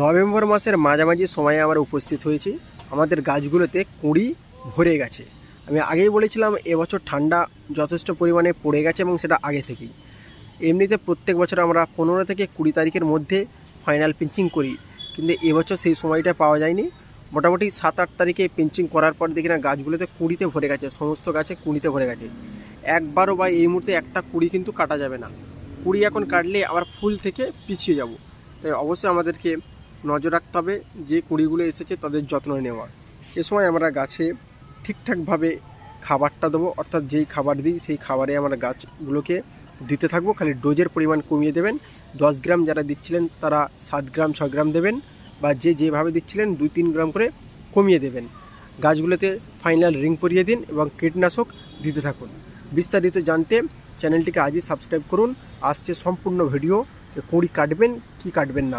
November মাসের মাঝামাঝি সময়ে আমরা উপস্থিত হয়েছি। আমাদের গাছগুলোতে কুঁড়ি ভরে গেছে। আমি আগেই বলেছিলাম, এবছর ঠান্ডা যথেষ্ট পরিমাণে পড়ে গেছে এবং সেটা আগে থেকেই। এমনিতে প্রত্যেক বছর আমরা পনেরো থেকে কুড়ি তারিখের মধ্যে ফাইনাল পিঞ্চিং করি। কিন্তু এবছর সেই সময়টা পাওয়া যায়নি। মোটামুটি সাত আট তারিখে পিঞ্চিং করার পর দেখি না, গাছগুলোতে কুঁড়িতে ভরে গেছে, সমস্ত গাছে কুঁড়িতে ভরে গেছে। একবারও বা এই মুহূর্তে একটা কুড়ি কিন্তু কাটা যাবে না। কুড়ি এখন কাটলে আবার ফুল থেকে পিছিয়ে যাব। তাই অবশ্যই আমাদেরকে নজর রাখতে হবে যে কুড়িগুলো এসেছে তাদের যত্ন নেওয়া। এ সময় আমরা গাছে ঠিকঠাকভাবে খাবারটা দেবো, অর্থাৎ যেই খাবার দিই সেই খাবারে আমরা গাছগুলোকে দিতে থাকব। খালি ডোজের পরিমাণ কমিয়ে দেবেন। দশ গ্রাম যারা দিচ্ছিলেন তারা সাত গ্রাম, ছ গ্রাম দেবেন বা যে যেভাবে দিচ্ছিলেন দুই তিন গ্রাম করে কমিয়ে দেবেন। গাছগুলোতে ফাইনাল রিং পরিয়ে দিন এবং কীটনাশক দিতে থাকুন। বিস্তারিত জানতে চ্যানেলটিকে আজই সাবস্ক্রাইব করুন। আসছে সম্পূর্ণ ভিডিও যে কুঁড়ি কাটবেন, কি কাটবেন না।